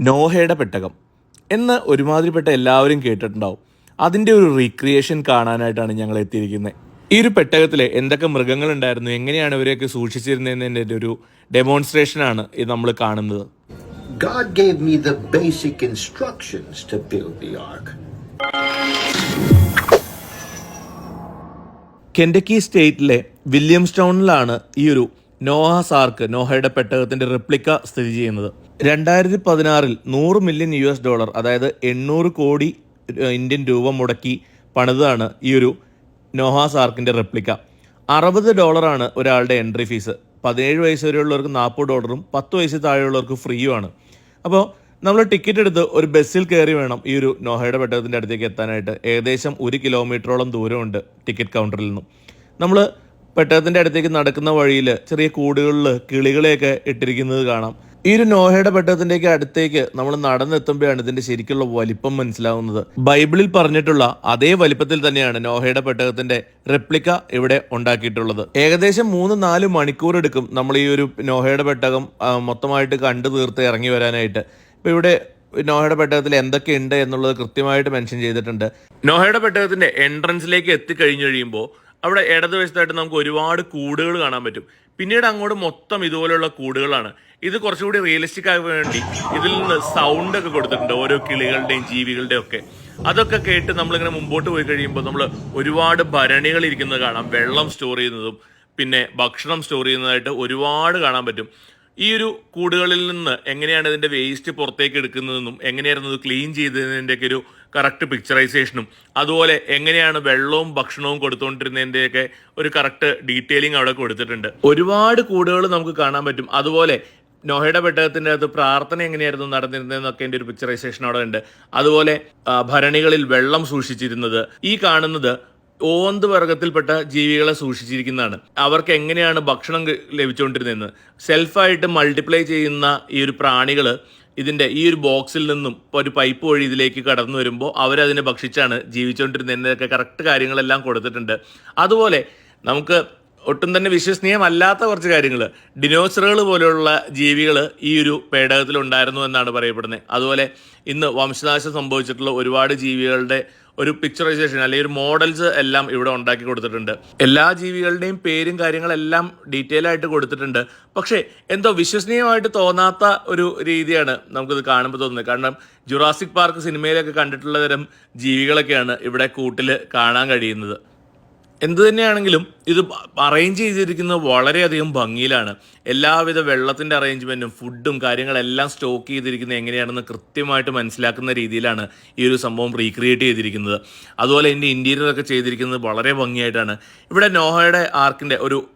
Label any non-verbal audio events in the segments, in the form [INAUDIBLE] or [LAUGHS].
നോഹയുടെ പെട്ടകം എന്ന് ഒരുമാതിരിപ്പെട്ട എല്ലാവരും കേട്ടിട്ടുണ്ടാവും. അതിന്റെ ഒരു റീക്രിയേഷൻ കാണാനായിട്ടാണ് ഞങ്ങൾ എത്തിയിരിക്കുന്നത്. ഈ ഒരു പെട്ടകത്തിലെ എന്തൊക്കെ മൃഗങ്ങൾ ഉണ്ടായിരുന്നു എങ്ങനെയാണ് ഇവരെയൊക്കെ സൂക്ഷിച്ചിരുന്നതിന്റെ ഒരു ഡെമോൺസ്ട്രേഷനാണ് ഇത് നമ്മൾ കാണുന്നത്. God gave me the basic instructions to build the ark. Kentucky സ്റ്റേറ്റിലെ വില്യംസ്റ്റൗണിലാണ് ഈ ഒരു നോഹ സാർക്ക് നോഹയുടെ പെട്ടകത്തിന്റെ റിപ്ലിക്ക സ്ഥിതി ചെയ്യുന്നത്. രണ്ടായിരത്തി പതിനാറിൽ നൂറ് മില്യൺ യു എസ് ഡോളർ അതായത് എണ്ണൂറ് കോടി ഇന്ത്യൻ രൂപ മുടക്കി പണിതാണ് ഈ ഒരു നോഹ സാർക്കിന്റെ റെപ്ലിക്ക. അറുപത് ഡോളറാണ് ഒരാളുടെ എൻട്രി ഫീസ്. പതിനേഴ് വയസ്സ് വരെയുള്ളവർക്ക് നാൽപ്പത് ഡോളറും പത്ത് വയസ്സ് താഴെയുള്ളവർക്ക് ഫ്രീയുമാണ് അപ്പോൾ നമ്മൾ ടിക്കറ്റ് എടുത്ത് ഒരു ബസ്സിൽ കയറി വേണം ഈ ഒരു നോഹയുടെ പെട്ടകത്തിന്റെ അടുത്തേക്ക് എത്താനായിട്ട്. ഏകദേശം ഒരു കിലോമീറ്ററോളം ദൂരമുണ്ട് ടിക്കറ്റ് കൗണ്ടറിൽ നിന്നും. നമ്മൾ പെട്ടകത്തിന്റെ അടുത്തേക്ക് നടക്കുന്ന വഴിയിൽ ചെറിയ കൂടുകളിൽ കിളികളെയൊക്കെ ഇട്ടിരിക്കുന്നത് കാണാം. ഈ ഒരു നോഹയുടെ പെട്ടകത്തിന്റെയൊക്കെ അടുത്തേക്ക് നമ്മൾ നടന്നെത്തുമ്പോഴാണ് ഇതിന്റെ ശരിക്കുള്ള വലിപ്പം മനസ്സിലാവുന്നത്. ബൈബിളിൽ പറഞ്ഞിട്ടുള്ള അതേ വലിപ്പത്തിൽ തന്നെയാണ് നോഹയുടെ പെട്ടകത്തിന്റെ റെപ്ലിക്ക ഇവിടെ ഉണ്ടാക്കിയിട്ടുള്ളത്. ഏകദേശം മൂന്ന് നാല് മണിക്കൂർ എടുക്കും നമ്മൾ ഈ ഒരു നോഹയുടെ പെട്ടകം മൊത്തമായിട്ട് കണ്ടു തീർത്ത് ഇറങ്ങി വരാനായിട്ട്. ഇപ്പൊ ഇവിടെ നോഹയുടെ പെട്ടകത്തിൽ എന്തൊക്കെ ഉണ്ട് എന്നുള്ളത് കൃത്യമായിട്ട് മെൻഷൻ ചെയ്തിട്ടുണ്ട്. നോഹയുടെ പെട്ടകത്തിന്റെ എൻട്രൻസിലേക്ക് എത്തിക്കഴിഞ്ഞു കഴിയുമ്പോൾ അവിടെ ഇടതുവശത്തായിട്ട് നമുക്ക് ഒരുപാട് കൂടുകൾ കാണാൻ പറ്റും. പിന്നീട് അങ്ങോട്ട് മൊത്തം ഇതുപോലെയുള്ള കൂടുകളാണ്. ഇത് കുറച്ചുകൂടി റിയലിസ്റ്റിക് ആകാൻ വേണ്ടി ഇതിൽ നിന്ന് സൗണ്ട് ഒക്കെ കൊടുത്തിട്ടുണ്ട് ഓരോ കിളികളുടെയും ജീവികളുടെയും ഒക്കെ. അതൊക്കെ കേട്ട് നമ്മളിങ്ങനെ മുമ്പോട്ട് പോയി കഴിയുമ്പോൾ നമ്മൾ ഒരുപാട് ഭരണികൾ ഇരിക്കുന്നത് കാണാം. വെള്ളം സ്റ്റോർ ചെയ്യുന്നതും പിന്നെ ഭക്ഷണം സ്റ്റോർ ചെയ്യുന്നതായിട്ട് ഒരുപാട് കാണാൻ പറ്റും. ഈ ഒരു കൂടുകളിൽ നിന്ന് എങ്ങനെയാണ് ഇതിന്റെ വേസ്റ്റ് പുറത്തേക്ക് എടുക്കുന്നതെന്നും എങ്ങനെയായിരുന്നു ഇത് ക്ലീൻ ചെയ്തതിന്റെയൊക്കെ ഒരു കറക്റ്റ് പിക്ചറൈസേഷനും അതുപോലെ എങ്ങനെയാണ് വെള്ളവും ഭക്ഷണവും കൊടുത്തുകൊണ്ടിരുന്നതിന്റെയൊക്കെ ഒരു കറക്റ്റ് ഡീറ്റെയിലിംഗ് അവിടെ കൊടുത്തിട്ടുണ്ട്. ഒരുപാട് കൂടുകൾ നമുക്ക് കാണാൻ പറ്റും. അതുപോലെ നോഹയുടെ പെട്ടകത്തിന്റെ അകത്ത് പ്രാർത്ഥന എങ്ങനെയായിരുന്നു നടന്നിരുന്നതെന്നൊക്കെ എന്റെ ഒരു പിക്ചറൈസേഷൻ അവിടെ ഉണ്ട്. അതുപോലെ ഭരണികളിൽ വെള്ളം സൂക്ഷിച്ചിരുന്നത്. ഈ കാണുന്നത് ഓന്ത് വർഗത്തിൽപ്പെട്ട ജീവികളെ സൂക്ഷിച്ചിരിക്കുന്നതാണ്. അവർക്ക് എങ്ങനെയാണ് ഭക്ഷണം ലഭിച്ചുകൊണ്ടിരുന്നതെന്ന്. സെൽഫായിട്ട് മൾട്ടിപ്ലൈ ചെയ്യുന്ന ഈ ഒരു പ്രാണികൾ ഇതിന്റെ ഈ ഒരു ബോക്സിൽ നിന്നും ഇപ്പോൾ ഒരു പൈപ്പ് വഴി ഇതിലേക്ക് കടന്നു വരുമ്പോൾ അവരതിനെ ഭക്ഷിച്ചാണ് ജീവിച്ചുകൊണ്ടിരുന്നത് ജീവിച്ചുകൊണ്ടിരുന്നതിന്റെയൊക്കെ കറക്റ്റ് കാര്യങ്ങളെല്ലാം കൊടുത്തിട്ടുണ്ട്. അതുപോലെ നമുക്ക് ഒട്ടും തന്നെ വിശ്വസനീയമല്ലാത്ത കുറച്ച് കാര്യങ്ങൾ ഡിനോസറുകൾ പോലെയുള്ള ജീവികൾ ഈ ഒരു പേടകത്തിൽ ഉണ്ടായിരുന്നു എന്നാണ് പറയപ്പെടുന്നത്. അതുപോലെ ഇന്ന് വംശനാശം സംഭവിച്ചിട്ടുള്ള ഒരുപാട് ജീവികളുടെ ഒരു പിക്ചറൈസേഷൻ അല്ലെങ്കിൽ ഒരു മോഡൽസ് എല്ലാം ഇവിടെ ഉണ്ടാക്കി കൊടുത്തിട്ടുണ്ട്. എല്ലാ ജീവികളുടെയും പേരും കാര്യങ്ങളെല്ലാം ഡീറ്റെയിൽ ആയിട്ട് കൊടുത്തിട്ടുണ്ട്. പക്ഷേ എന്തോ വിശ്വസനീയമായിട്ട് തോന്നാത്ത ഒരു രീതിയാണ് നമുക്കിത് കാണുമ്പോൾ തോന്നുന്നത്. കാരണം ജുറാസിക് പാർക്ക് സിനിമയിലൊക്കെ കണ്ടിട്ടുള്ള തരം ജീവികളൊക്കെയാണ് ഇവിടെ കൂട്ടിൽ കാണാൻ കഴിയുന്നത്. എന്തു തന്നെയാണെങ്കിലും ഇത് അറേഞ്ച് ചെയ്തിരിക്കുന്നത് വളരെയധികം ഭംഗിയിലാണ്. എല്ലാവിധ വെള്ളത്തിന്റെ അറേഞ്ച്മെന്റും ഫുഡും കാര്യങ്ങളെല്ലാം സ്റ്റോക്ക് ചെയ്തിരിക്കുന്നത് എങ്ങനെയാണെന്ന് കൃത്യമായിട്ട് മനസ്സിലാക്കുന്ന രീതിയിലാണ് ഈ ഒരു സംഭവം റീക്രിയേറ്റ് ചെയ്തിരിക്കുന്നത്. അതുപോലെ എന്റെ ഇന്റീരിയറൊക്കെ ചെയ്തിരിക്കുന്നത് വളരെ ഭംഗിയായിട്ടാണ്. ഇവിടെ നോഹയുടെ ആർക്കിന്റെ ഒരു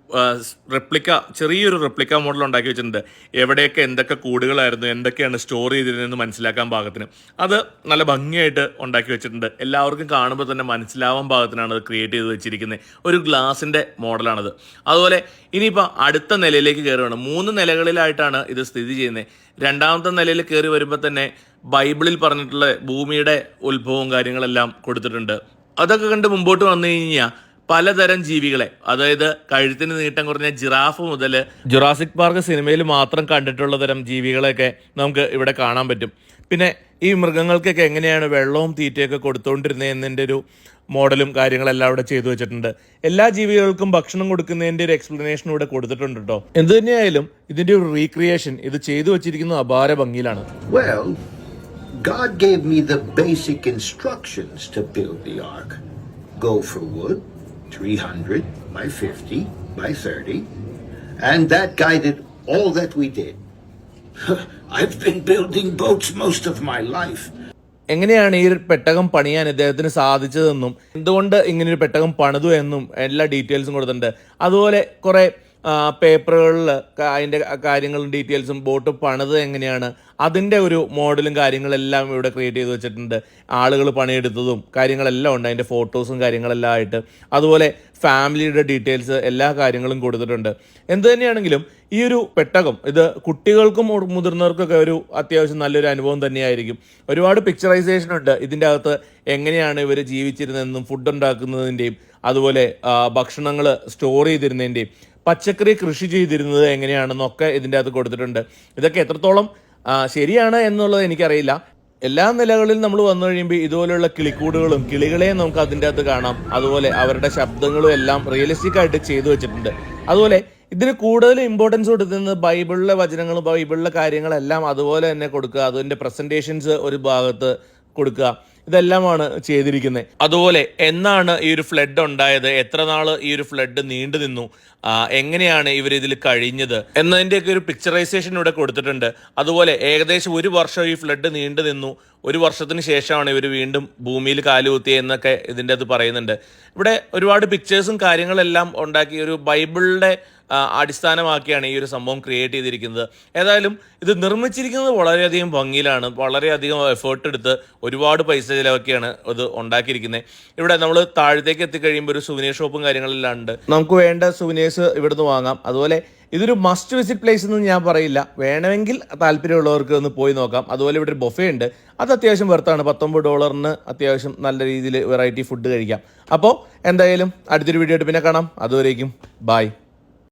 റെപ്ലിക്ക ചെറിയൊരു റെപ്ലിക്ക മോഡൽ ഉണ്ടാക്കി വെച്ചിട്ടുണ്ട്. എവിടെയൊക്കെ എന്തൊക്കെ കൂടുകളായിരുന്നു എന്തൊക്കെയാണ് സ്റ്റോർ ചെയ്തിരുന്നതെന്ന് മനസ്സിലാക്കാൻ പാകത്തിന്. അത് നല്ല ഭംഗിയായിട്ട് ഉണ്ടാക്കി വെച്ചിട്ടുണ്ട്. എല്ലാവർക്കും കാണുമ്പോൾ തന്നെ മനസ്സിലാവാൻ പാകത്തിനാണ് അത് ക്രിയേറ്റ് ചെയ്ത് വെച്ചിരിക്കുന്നത്. ഒരു ഗ്ലാസിന്റെ മോഡലാണത് അതുപോലെ ഇനിയിപ്പോൾ അടുത്ത നിലയിലേക്ക് കയറുകയാണ്. മൂന്ന് നിലകളിലായിട്ടാണ് ഇത് സ്ഥിതി ചെയ്യുന്നത്. രണ്ടാമത്തെ നിലയിൽ കയറി വരുമ്പോൾ തന്നെ ബൈബിളിൽ പറഞ്ഞിട്ടുള്ള ഭൂമിയുടെ ഉത്ഭവവും കാര്യങ്ങളെല്ലാം കൊടുത്തിട്ടുണ്ട്. അതൊക്കെ കണ്ട് മുമ്പോട്ട് വന്നു കഴിഞ്ഞാൽ പലതരം ജീവികളെ. അതായത് കഴുത്തിന് നീട്ടം കുറഞ്ഞ ജിറാഫ് മുതൽ ജുറാസിക് പാർക്ക് സിനിമയിൽ മാത്രം കണ്ടിട്ടുള്ള തരം ജീവികളെയൊക്കെ നമുക്ക് ഇവിടെ കാണാൻ പറ്റും. പിന്നെ ഈ മൃഗങ്ങൾക്കൊക്കെ എങ്ങനെയാണ് വെള്ളവും തീറ്റയൊക്കെ കൊടുത്തുകൊണ്ടിരുന്നത് എന്നതിന്റെ ഒരു മോഡലും കാര്യങ്ങളെല്ലാം ഇവിടെ ചെയ്തു വെച്ചിട്ടുണ്ട്. എല്ലാ ജീവികൾക്കും ഭക്ഷണം കൊടുക്കുന്നതിന്റെ ഒരു എക്സ്പ്ലനേഷൻ ഇവിടെ കൊടുത്തിട്ടുണ്ട് കേട്ടോ. എന്ത് തന്നെയായാലും ഇതിന്റെ ഒരു റീക്രിയേഷൻ ഇത് ചെയ്തു വെച്ചിരിക്കുന്നത് അപാര ഭംഗിയിലാണ്. Well, God gave me the basic instructions to build the ark. Go for wood, 300 by 50 by 30, and that guided all that we did. [LAUGHS] I've been building boats most of my life. എങ്ങനെയാണ് ഈ പെട്ടകം പണിയാൻ ഇദ്ദേഹത്തിന് സാധിച്ചതെന്നും എന്തുകൊണ്ട് ഇങ്ങനെ ഒരു പെട്ടകം പണിതു എന്നും എല്ലാ ഡീറ്റെയിൽസും കൊടുത്തിട്ടുണ്ട് അതുപോലെ കുറെ പേപ്പറുകളിൽ അതിന്റെ കാര്യങ്ങളും ഡീറ്റെയിൽസും ബോട്ട് പണിത് എങ്ങനെയാണ്? അതിന്റെ ഒരു മോഡലും കാര്യങ്ങളെല്ലാം ഇവിടെ ക്രിയേറ്റ് ചെയ്ത് വെച്ചിട്ടുണ്ട്. ആളുകൾ പണിയെടുത്തതും കാര്യങ്ങളെല്ലാം ഉണ്ട്. അതിന്റെ ഫോട്ടോസും കാര്യങ്ങളെല്ലാം ആയിട്ട്. അതുപോലെ ഫാമിലിയുടെ ഡീറ്റെയിൽസ് എല്ലാ കാര്യങ്ങളും കൊടുത്തിട്ടുണ്ട്. എന്ത് തന്നെയാണെങ്കിലും ഈ ഒരു പെട്ടകം ഇത് കുട്ടികൾക്കും മുതിർന്നവർക്കൊക്കെ ഒരു അത്യാവശ്യം നല്ലൊരു അനുഭവം തന്നെയായിരിക്കും. ഒരുപാട് പിക്ചറൈസേഷൻ ഉണ്ട്. ഇതിന്റെ അകത്ത് എങ്ങനെയാണ് ഇവർ ജീവിച്ചിരുന്നതെന്നും ഫുഡ് ഉണ്ടാക്കുന്നതിന്റെയും അതുപോലെ ഭക്ഷണങ്ങൾ സ്റ്റോർ ചെയ്തിരുന്നതിന്റെയും പച്ചക്കറി കൃഷി ചെയ്തിരുന്നത് എങ്ങനെയാണെന്നൊക്കെ ഇതിന്റെ അകത്ത് കൊടുത്തിട്ടുണ്ട്. ഇതൊക്കെ എത്രത്തോളം ശരിയാണ് എന്നുള്ളത് എനിക്കറിയില്ല. എല്ലാ നിലകളിലും നമ്മൾ വന്നു കഴിയുമ്പോൾ ഇതുപോലെയുള്ള കിളിക്കൂടുകളും കിളികളെയും നമുക്ക് അതിന്റെ അകത്ത് കാണാം. അതുപോലെ അവരുടെ ശബ്ദങ്ങളും എല്ലാം റിയലിസ്റ്റിക് ആയിട്ട് ചെയ്തു വെച്ചിട്ടുണ്ട്. അതുപോലെ ഇതിന് കൂടുതൽ ഇമ്പോർട്ടൻസ് കൊടുക്കുന്നത് ബൈബിളിലെ വചനങ്ങളും ബൈബിളിലെ കാര്യങ്ങളെല്ലാം അതുപോലെ തന്നെ കൊടുക്കുക. അതിന്റെ പ്രസന്റേഷൻസ് ഒരു ഭാഗത്ത് കൊടുക്കുക. ഇതെല്ലാമാണ് ചെയ്തിരിക്കുന്നത്. അതുപോലെ എന്നാണ് ഈ ഒരു ഫ്ലഡ് ഉണ്ടായത്? എത്ര നാൾ ഈ ഒരു ഫ്ലഡ് നീണ്ടു നിന്നു? എങ്ങനെയാണ് ഇവർ ഇതിൽ കഴിഞ്ഞത്? എന്നതിന്റെയൊക്കെ ഒരു പിക്ചറൈസേഷൻ ഇവിടെ കൊടുത്തിട്ടുണ്ട്. അതുപോലെ ഏകദേശം ഒരു വർഷം ഈ ഫ്ലഡ് നീണ്ടു നിന്നു. ഒരു വർഷത്തിന് ശേഷമാണ് ഇവർ വീണ്ടും ഭൂമിയിൽ കാലുകുത്തിയെന്നൊക്കെ ഇതിന്റെ അത് പറയുന്നുണ്ട്. ഇവിടെ ഒരുപാട് പിക്ചേഴ്സും കാര്യങ്ങളെല്ലാം ഉണ്ടാക്കി ഒരു ബൈബിളിന്റെ അടിസ്ഥാനമാക്കിയാണ് ഈ ഒരു സംഭവം ക്രിയേറ്റ് ചെയ്തിരിക്കുന്നത്. ഏതായാലും ഇത് നിർമ്മിച്ചിരിക്കുന്നത് വളരെയധികം ഭംഗിയിലാണ്. വളരെയധികം എഫേർട്ട് എടുത്ത് ഒരുപാട് പൈസ ചിലവൊക്കെയാണ് ഇത് ഉണ്ടാക്കിയിരിക്കുന്നത്. ഇവിടെ നമ്മൾ താഴത്തേക്ക് എത്തിക്കഴിയുമ്പോൾ ഒരു സുവനീർ ഷോപ്പും കാര്യങ്ങളെല്ലാം ഉണ്ട്. നമുക്ക് വേണ്ട സുവനീഴ്സ് ഇവിടുന്ന് വാങ്ങാം. അതുപോലെ ഇതൊരു മസ്റ്റ് വിസിറ്റ് പ്ലേസ് എന്ന് ഞാൻ പറയില്ല. വേണമെങ്കിൽ താല്പര്യമുള്ളവർക്ക് ഒന്ന് പോയി നോക്കാം. അതുപോലെ ഇവിടെ ഒരു ബൊഫേ ഉണ്ട്. അത് അത്യാവശ്യം വെർത്താണ് പത്തൊമ്പത് ഡോളറിന് അത്യാവശ്യം നല്ല രീതിയിൽ വെറൈറ്റി ഫുഡ് കഴിക്കാം. അപ്പോൾ എന്തായാലും അടുത്തൊരു വീഡിയോ ആയിട്ട് പിന്നെ കാണാം. അതുവരേക്കും ബായ്